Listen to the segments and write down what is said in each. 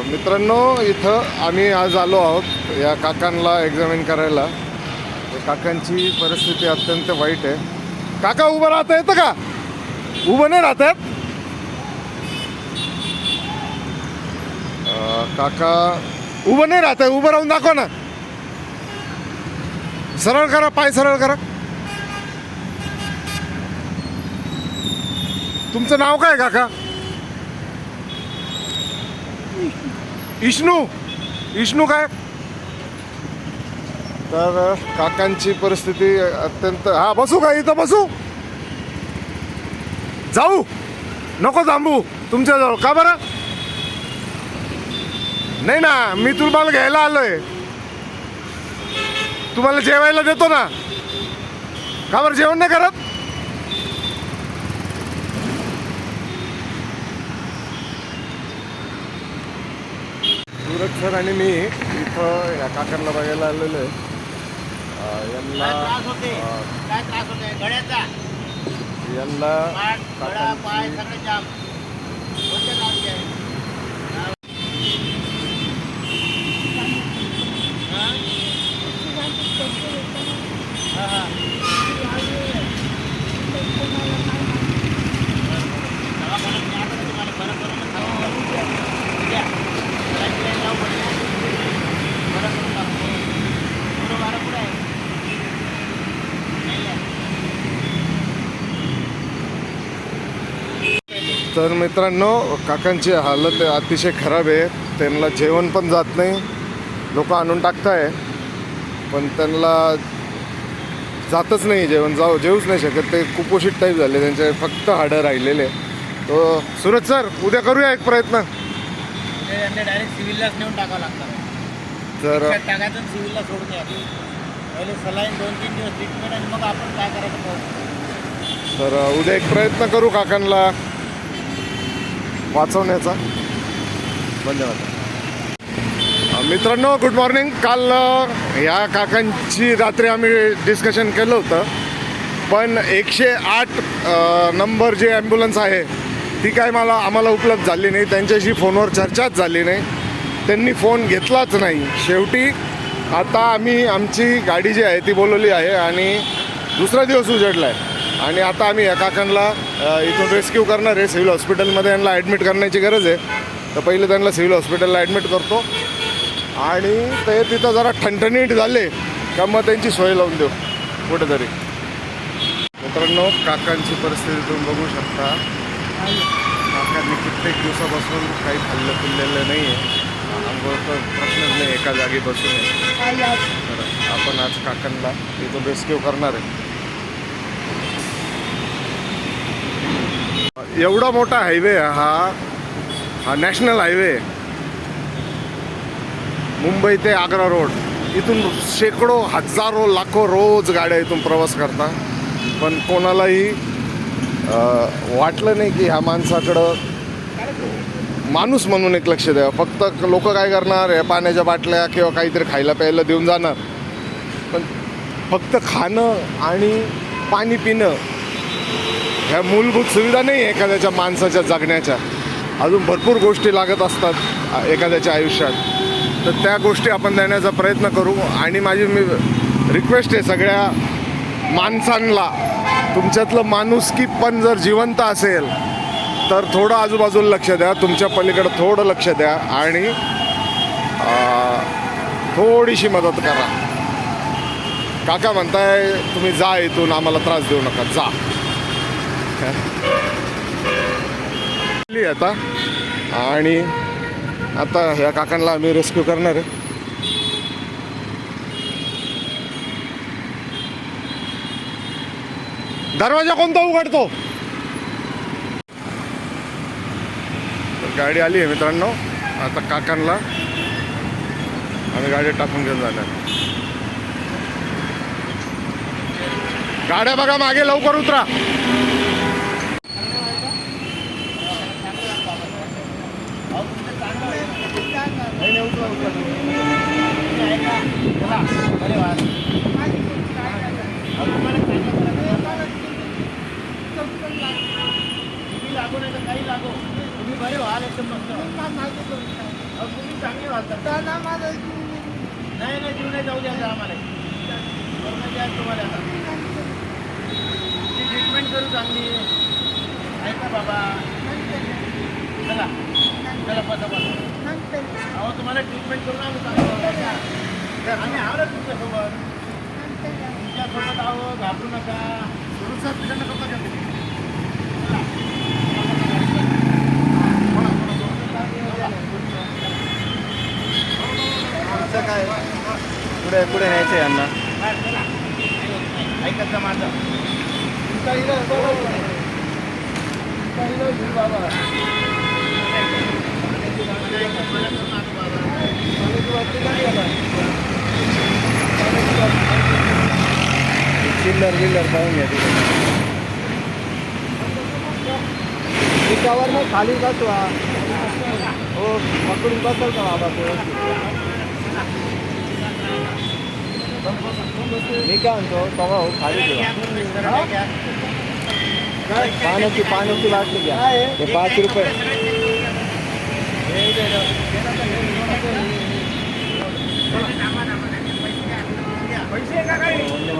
मित्रांनो इथं आम्ही आज आलो आहोत या काकांना एक्झामिन करायला. काकांची परिस्थिती अत्यंत वाईट आहे. काका उभं राहता येतं का? उभं नाही राहतात काका उभं नाही राहत उभं राहून दाखवा ना. सरळ करा पाय सरळ करा. तुमचं नाव काय काका? इष्णू इष्णू काय? तर काकांची परिस्थिती अत्यंत हा बसू का इथं? बसू? जाऊ. नको थांबू. तुमच्याजवळ. का बरं? नाही ना मी तुम्हाला घ्यायला आलोय. तुम्हाला जेवायला देतो ना. का बरं? जेवण नाही करत? सूरज सर आणि मी इथं या काकांना बघायला आलेलो आहे. यांना यांना पाठ गळा पाय काकांची सगळे जाम कोणत्या गावचे आहे हा? हा, हा. दवाखान्यात न्या बरं तुम्हाला बरं करून सांगतो. उद्या. सलाईन बिलाईन लावू म्हणे. बरं करून टाकू. पोरं बाळं कुठं आहे? नाही आहे. तर मित्रांनो काकांची हालत अतिशय खराब आहे. त्यांना जेवण पण जात नाही. लोक आणून टाकताय. पण त्यांना जातच नाही जेवण. जाऊ जेवूच नाही शकत. ते कुपोषित टाईप झाले. त्यांचे फक्त हाडं राहिलेले. तो सूरज सर उद्या करूया एक प्रयत्न? ते त्यांना डायरेक्ट सिव्हिललाच नेऊन टाकावं लागतं. तर रिक्षात टाकायचं आणि सिव्हिलला सोडून यायचं पहिले सलाईन दोन तीन दिवस ट्रीटमेंट आणि मग आपण काय करायचं. तर उद्या एक प्रयत्न करू काकांना. वाचवण्याचा. धन्यवाद. मित्रांनो गुड मॉर्निंग काल या काकांची रात्री आम्ही डिस्कशन केलं होतं. पण एकशे आठ नंबर जे ॲम्ब्युलन्स आहे ती काय मला आम्हाला उपलब्ध झाली नाही. त्यांच्याशी फोनवर चर्चाच झाली नाही. त्यांनी फोन घेतलाच नाही. शेवटी आता आम्ही आमची गाडी जी आहे ती बोलवली आहे आणि दुसरा दिवस उजडला आहे. आणि आता आम्ही या काकांना इथून रेस्क्यू करणार आहे. सिव्हिल हॉस्पिटलमध्ये यांना ॲडमिट करण्याची गरज आहे. तर पहिले त्यांना सिव्हिल हॉस्पिटलला ॲडमिट करतो. आणि ते तिथं जरा ठणठणीट झाले का मग त्यांची सोय लावून देऊ. कुठेतरी. मित्रांनो काकांची परिस्थिती तुम्ही बघू शकता. काकांनी कित्येक दिवसापासून काही खाल्लं पिल्लेलं नाही आहे. आंघोळचा प्रश्नच नाही एका जागी बसून आहे. तर आपण आज काकांना इथून रेस्क्यू करणार आहे. एवढा मोठा हायवे हा. हा नॅशनल हायवे मुंबई ते आग्रा रोड. इथून शेकडो हजारो लाखो रोज गाड्या इथून प्रवास करतात. पण कोणालाही वाटलं नाही की ह्या माणसाकडं माणूस म्हणून एक लक्ष द्यावं. फक्त लोक काय करणार? या पाण्याच्या बाटल्या किंवा काहीतरी खायला प्यायला देऊन जाणार. पण फक्त खाणं आणि पाणी पिणं ह्या मूलभूत सुविधा नाही एखाद्याच्या माणसाच्या जगण्याच्या. अजून भरपूर गोष्टी लागत असतात एखाद्याच्या आयुष्यात. तर त्या गोष्टी आपण देण्याचा प्रयत्न करू आणि माझी मी रिक्वेस्ट आहे सगळ्या माणसांना तुमच्यातलं माणुसकी पण जर जिवंत असेल तर थोडं आजूबाजूला लक्ष द्या तुमच्या पलीकडं थोडं लक्ष द्या आणि थोडीशी मदत करा. काका म्हणताय तुम्ही जा इथून आम्हाला त्रास देऊ नका जा. आता. आणि आता ह्या काकांना आम्ही रेस्क्यू करणार आहे. दरवाजा कोणता उघडतो? तर गाडी आली आहे मित्रांनो. आता काकांना आम्ही गाडी टाकून घेऊन जाणार गाड्या बघा मागे लवकर उतरा. बरे व्हा. अहो, तुम्हाला तुम्ही लागू नाही तर काही लागो तुम्ही बरे व्हाल एकदम मस्त तुम्ही चांगली वाचतात नाही नाही जीव नाही जाऊ द्यायचा आम्हाला तुम्हाला आता ट्रीटमेंट करू चांगली ऐका बाबा चला चला पता पता अहो तुम्हाला ट्रीटमेंट करून आम्ही तर आम्ही आलो तुमच्यासोबत. तुमच्यासोबत आहो घाबरू नका. सुरक्षा तुझ्या नका काय? पुढे पुढे न्यायचं यांना. ऐकत माझं. चिल्लर विल्लर पाहून घ्या पिकावर मग खाली बसवा. हो पकडून बसल का बाबा तो? मी काय म्हणतो बाबा हो खाली ठेवा. पाण्याची पाण्याची वाटली घ्या. ते पाच रुपये. पैसे का काही वंदे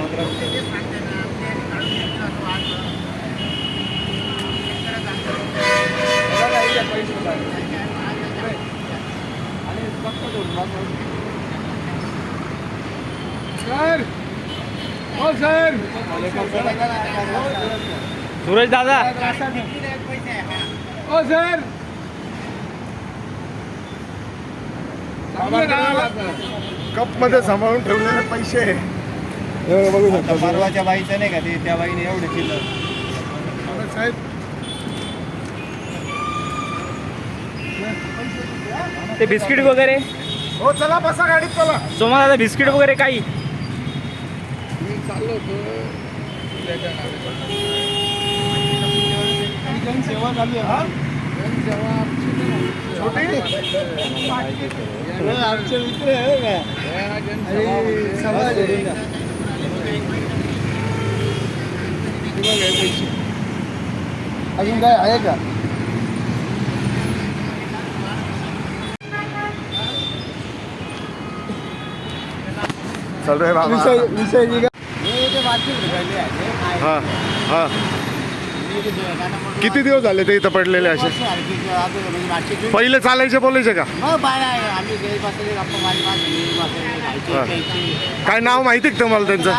मातरम. सूरज दादा कपमध्ये सांभाळून ठेवलेले पैसे. हे बघू शकता परवाच्या बाईचं नाही का ते? त्या बाईने एवढे चिल्लर साहेब. ते बिस्किट वगैरे? हो चला बसा गाडीत चला. सोमा दादा बिस्किट वगैरे काही? सेवा चालू आहे. आमचे मित्र आहे का अजून काय आहे का विषय विषय निघा हा हा. किती दिवस झाले ते इथं पडलेले असे? पहिले चालायचे बोलायचे का? काय नाव माहिती का तुम्हाला त्यांचं?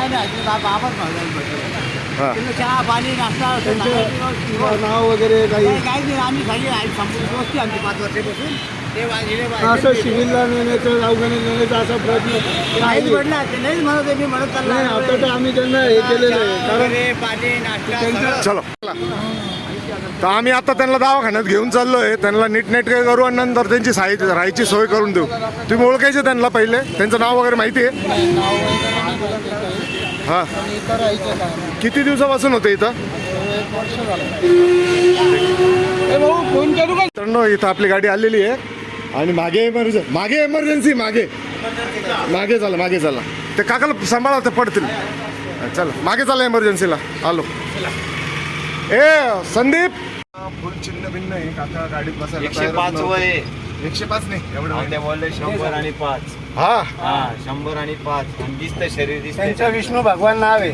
हा. चहा पाणी नाश्ता त्यांचं नाव वगैरे काही? काय नाही आम्ही खाली आहे. संपूर्ण वस्ती आमची पाच वर्षापासून. ते वाजले असं सिव्हिलला नेण्याचं दवाखान्यात नेण्याचा असा प्रयत्न काहीच नाही. ते नाहीच म्हणत आहे, मी म्हणत चाललो आता तर आम्ही त्यांना हे केलेलं आहे कारण वगैरे, पाणी नाश्ता चलो. तर आम्ही आता त्यांना दवाखान्यात घेऊन चाललोय. त्यांना नीटनेटके करू आणि नंतर त्यांची साई राहायची सोय करून देऊ. तुम्ही ओळखायचे त्यांना पहिले? त्यांचं नाव वगैरे माहिती आहे? हा. काम किती दिवसापासून होते इथं? एक वर्ष झालं. ए भाऊ फोन करू. का मित्रांनो इथं आपली गाडी आलेली आहे. आणि मागे इमर्जन्सी मागे इमर्जन्सी मागे. मागे चला मागे चला. ते काकाला सांभाळा ते पडतील. चला मागे चला इमर्जन्सीला आलो. ए संदीप! फुल चिन्ह भिन्न आहे. काका गाडीत बसायला एकशे तयारच पाच नव्हते. वय एकशे पाच नाही एवढं आणि ते बोलले शंभर आणि पाच. हा? हा शंभर आणि पाच. आणि दिसतं शरीर त्यांचं दिसतं विष्णू भगवान नाव आहे.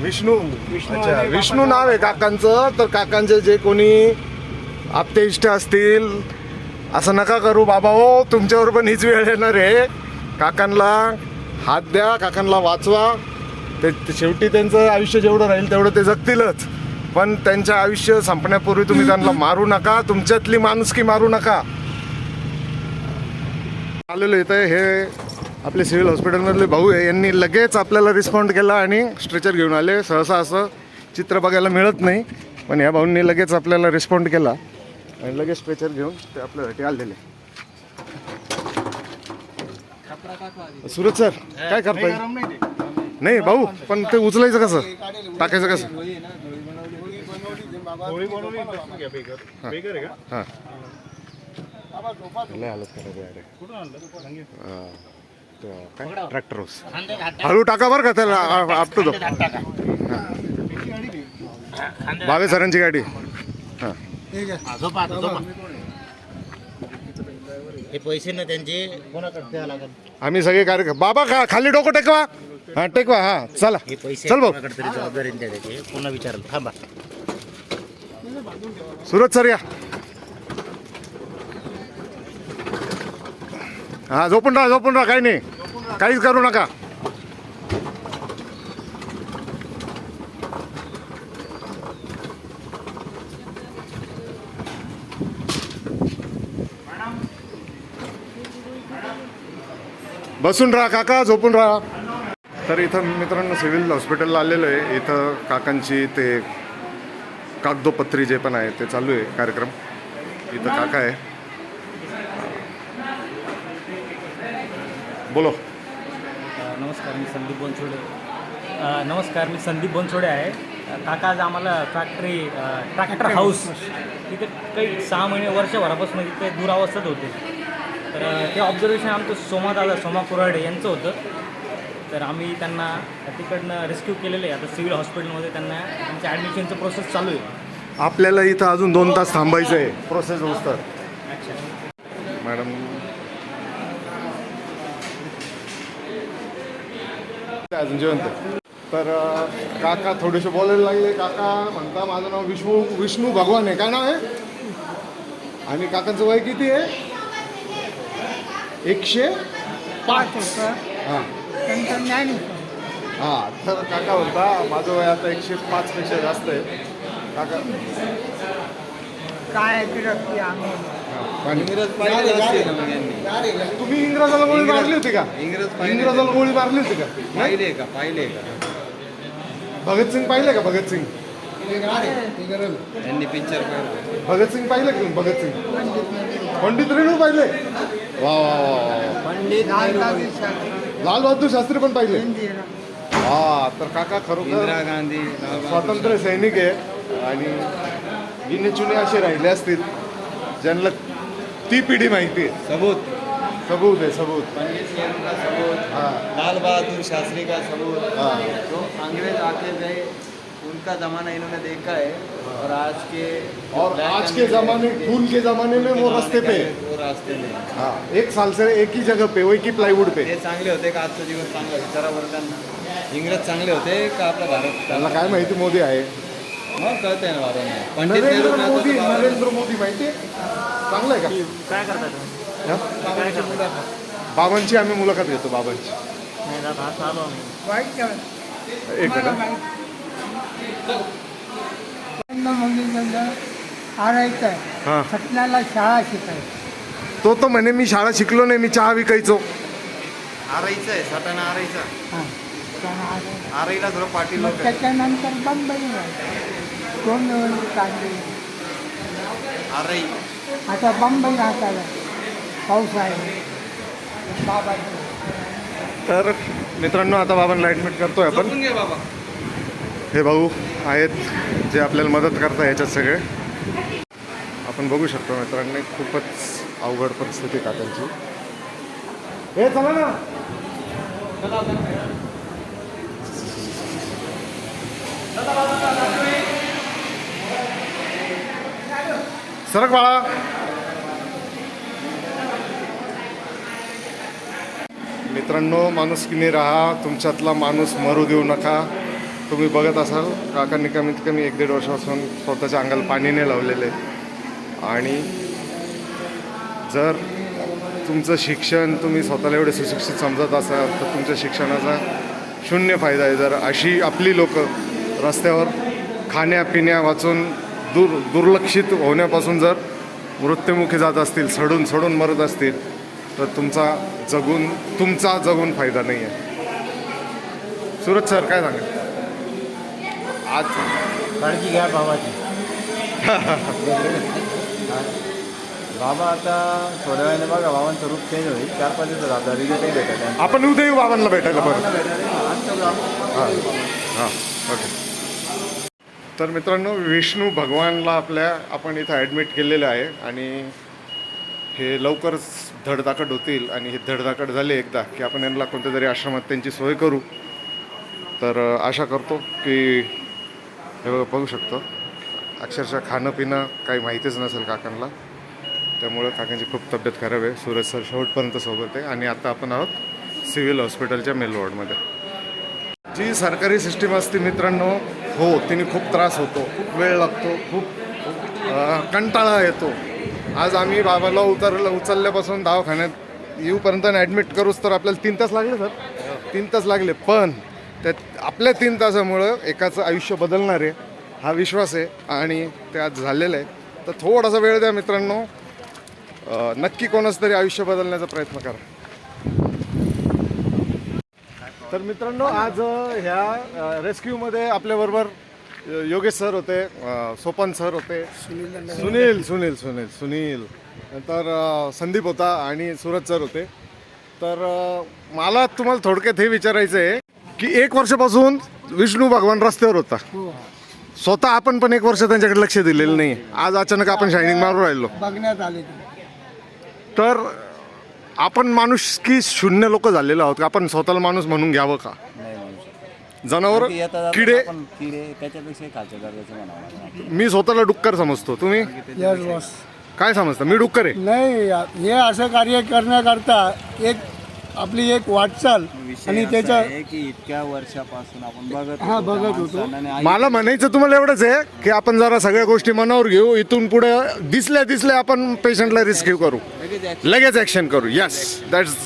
विष्णू. विष्णू अच्छा विष्णू नाव आहे काकांचं. तर काकांचे जे कोणी आप्ते इष्ट असतील असं नका करू बाबा हो. तुमच्यावर पण हीच वेळ येणार आहे. काकांना हात द्या काकांना वाचवा. ते ते शेवटी त्यांचं आयुष्य जेवढं राहील तेवढं ते जगतीलच. पण त्यांचं आयुष्य संपण्यापूर्वी तुम्ही त्यांना मारू नका तुमच्यातली माणुसकी मारू नका. आलेलो इथं हे आपले सिव्हिल हॉस्पिटलमधले भाऊ आहे यांनी लगेच आपल्याला रिस्पॉन्ड केला आणि स्ट्रेचर घेऊन आले. सहसा असं चित्र बघायला मिळत नाही पण या भाऊंनी लगेच आपल्याला रिस्पॉन्ड केला आणि लगेच स्ट्रेचर घेऊन ते आपल्यासाठी आलेले. सुरज सर काय करताय? नाही भाऊ पण ते उचलायचं कसं? टाकायचं कसं? हां. आहे अरे. हा. ते काय? Tractor house. हळू टाका बरं का त्याला आ- आपटू तो बावे सरांची गाडी. हां. झोपा झोपा. हे पैसे ना त्यांचे कोणाकडे द्यावं लागेल? आम्ही सगळे कार्यक्रम बाबा का खाली डोकं टेकवा. हा टेकवा हा चला. हे पैसे चल भाऊ. कोणाकडे तरी जबाबदारी द्या त्याचे पुन्हा विचारलं? थांबा. सुरत सर या. हा झोपून राहा झोपून राहा काही नाही. काहीच करू नका. बसून राहा काका झोपून राहा. तर इथं मित्रांनो सिव्हिल हॉस्पिटलला आलेलो आहे. इथं काकांची ते कागदोपत्री जे पण आहे ते चालू आहे कार्यक्रम. इथं काका आहे. बोलो. नमस्कार मी संदीप बनसोडे. नमस्कार मी संदीप बनसोडे आहे. काका आज आम्हाला फॅक्टरी ट्रॅक्टर हाऊस तिथे काही सहा महिने वर्षभरापासून तिथे दुरावस्थेत होते. तर ते ऑब्झर्वेशन आमचं सोमा दादा सोमा कुराडे यांचं होतं. तर आम्ही त्यांना तिकडनं रेस्क्यू केलेलं आहे. आता सिव्हिल हॉस्पिटलमध्ये त्यांना त्यांच्या ॲडमिशनचं प्रोसेस चालू आहे. आपल्याला इथं अजून दोन तास थांबायचं आहे. प्रोसेस अच्छा. मॅडम. अजून जेवण तर काका थोडेसे बोलायला लागले. काका म्हणता माझं नाव विष्णू विष्णू भगवान आहे. काय नाव आहे? आणि काकांचं वय किती आहे? एकशे पाच. हां. त्यांचं ज्ञानी हां तर काका म्हणता माझं वय आता एकशे पाचपेक्षा जास्त आहे. काका. काय विरक्ती आम्ही? पाणी. इंग्रज पाहिजे असते ना मग यांनी. तुम्ही इंग्रजाला गोळी मारली होती का? इंग्रज पाहिले इंग्रजाला गोळी मारली होती का? नाही? पाहिले का? पाहिले का? भगतसिंग पाहिले का भगतसिंग यांनी पिक्चर पाहिलं. भगतसिंग पाहिलं की भगतसिंग पंडित रेणू पाहिले? वा वा वा वा पंडित शास्त्री लाल बहादूर शास्त्री पण इंदिरा हा तर काका इंदिरा खरोखर गांधी स्वातंत्र्य सैनिक आहे आणि गिने चुने असे राहिले असतील ज्यांना ती पिढी माहिती आहे. सबूत. सबूत आहे सबूत. पंडित नेहरू का सबूत हाँ. लाल बहादुर शास्त्री का सबूत? हाँ। जो अंग्रेज गए उनका जमाना इन्होंने देखा है और आज के और आज के जमाने फूल के जमाने में वो रास्ते पे। है। वो रास्ते में। हाँ एक साल से एक ही जगह पे एक ही प्लाईवुड पे। ते चांगले होते का आजचं जीवन चांगलं होतं जरा बरं त्यांना। इंग्रज चांगले होते का आपला भारत? त्यांना काय माहिती मोदी आहे. मग कळतंय ना बाबांना पंडित नेहरू नरेंद्र का मोदी नरेंद्र मोदी माहिती? आहे चांगलं आहे का? काय करता तुम्ही? हा? काय करता बाबांची आम्ही मुलाखत घेतो बाबांची. नाही दादा आता आलो आम्ही वाईट केलं. एक मिनिट आहे हां. सटण्याला शाळा शिकायची. तो तर म्हणे मी शाळा शिकलो नाही मी चहा विकायचो. आराईचं आहे. आराईला थोडं पाटील. त्याच्यानंतर बंबई. दोन काढली आराई. आता बंबई पाऊस आहे. बाबा तर मित्रांनो आता बाबांना ॲडमिट करतोय आपण. हे भाऊ आहेत जे आपल्याला मदत करतात याच्यात सगळे. आपण बघू शकतो मित्रांनी खूपच अवघड परिस्थिती आहे काकांची हे चला ना. सरक बाळा. मित्रांनो माणुसकीने राहा तुमच्यातला माणूस मरू देऊ नका. तुम्ही बघत असाल काकांनी कमीत कमी एक दीड वर्षापासून स्वतःच्या अंगाला पाणी नाही आणि जर तुमचं शिक्षण तुम्ही स्वतःला एवढे सुशिक्षित समजत असाल तर तुमच्या शिक्षणाचा शून्य फायदा आहे. जर अशी आपली लोक रस्त्यावर खाण्यापिण्या वाचून दूर दुर्लक्षित होण्यापासून जर मृत्युमुखी जात असतील सडून सडून मरत असतील तर तुमचा जगून तुमचा जगून फायदा नाही आहे. सुरज सर काय सांगा आज. काळजी घ्या बाबाची. बाबा आता थोड्या वेळाने बघा बाबांचं रूप चेंज होईल. चार पाच दिवस आता रिझल्ट नाही भेटत आपण उद्या येऊ बाबांना भेटायला बरं हां हां ओके. तर मित्रांनो विष्णू भगवानला आपल्या आपण इथं ॲडमिट केलेलं आहे आणि हे लवकरच धडधाकट होतील आणि हे धडधाकट झाले एकदा की आपण यांना कोणत्या तरी आश्रमात त्यांची सोय करू. तर आशा करतो की हे बघा बघू शकतो. अक्षरशः खाणं पिणं काही माहितीच नसेल काकांना. त्यामुळं काकांची खूप तब्येत खराब आहे. सूरज सर शेवटपर्यंत सोबत आहे. आणि आता आपण आहोत सिव्हिल हॉस्पिटलच्या मेल वॉर्डमध्ये. जी सरकारी सिस्टीम असते मित्रांनो हो तिने खूप त्रास होतो. खूप वेळ लागतो. खूप कंटाळा येतो. आज आम्ही बाबाला उतरलं उचलल्यापासून दवाखान्यात येऊपर्यंत ॲडमिट करूच तर आपल्याला तीन तास लागले सर. तीन तास लागले. पण त्यात आपल्या तीन तासामुळं एकाचं आयुष्य बदलणार आहे हा विश्वास आहे आणि ते आज झालेलं आहे. तर थोडासा वेळ द्या मित्रांनो. नक्की कोणाचं तरी आयुष्य बदलण्याचा प्रयत्न करा. तर मित्रांनो आज ह्या रेस्क्यूमध्ये आपल्याबरोबर योगेश सर होते सोपन सर होते. सुनील सुनील सुनील सुनील नंतर संदीप होता आणि सूरज सर होते. तर मला तुम्हाला थोडक्यात हे विचारायचं आहे की एक वर्षापासून विष्णू भगवान रस्त्यावर होता. स्वतः आपण पण एक वर्ष त्यांच्याकडे लक्ष दिलेलं नाही. आज अचानक आपण शायनिंग मारून राहिलो. बघण्यात आले तर आपण माणूस की शून्य लोक झालेलो आहोत आपण स्वतःला माणूस म्हणून घ्यावं का. जनावर किडे आपण किडे त्याच्यापेक्षा खालच्या दर्जाचं म्हणावं लागेल. मी स्वतःला डुक्कर समजतो. तुम्ही? काय समजता? मी डुक्कर आहे. नाही हे असं कार्य करण्याकरता एक आपली एक वाटचाल आणि त्याच्या आहे की इतक्या वर्षापासून आपण बघत हा, बघत होतो. मला म्हणायचं तुम्हाला एवढंच आहे की आपण जरा सगळ्या गोष्टी मनावर घेऊ इथून पुढे दिसल्या दिसल्या आपण पेशंटला रिस्क्यू करू लगेच ऍक्शन करू यस दॅट्स